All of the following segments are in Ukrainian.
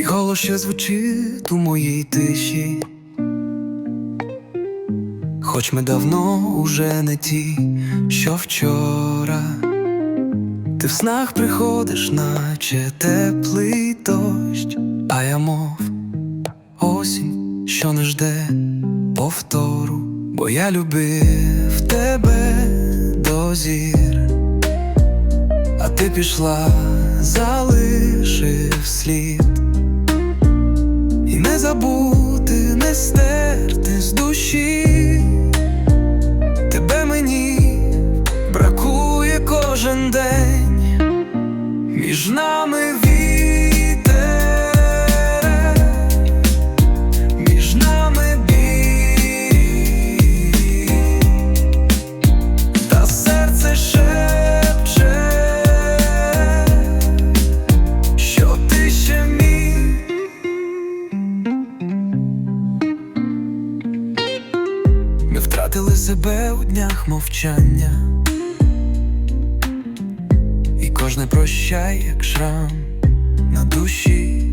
голос ще звучить у моїй тиші. Хоч ми давно уже не ті, що вчора. Ти в снах приходиш, наче теплий дощ, а я мов осінь, що не жде повтору, бо я любив тебе до зір, а ти пішла, залишив слід, забути, не стерти з душі. Тебе мені бракує кожен день, втратили себе у днях мовчання, і кожне прощай, як шрам на душі.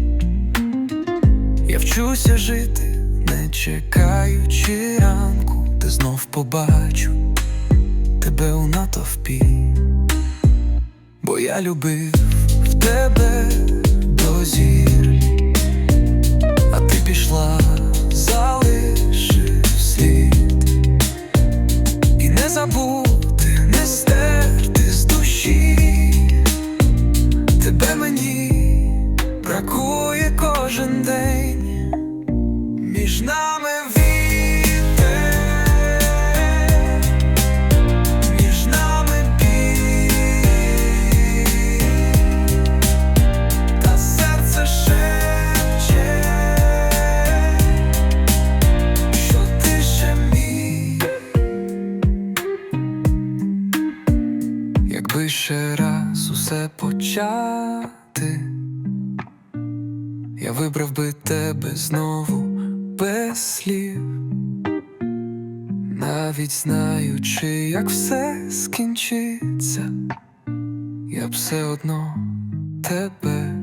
Я вчуся жити, не чекаючи ранку, де знов побачу тебе у натовпі, бо я любив в тебе забути, не стерти з душі. Тебе мені бракує кожен день. Між нами Якби ще раз усе почати, я вибрав би тебе знову без слів, навіть знаючи, як все скінчиться, я б все одно тебе.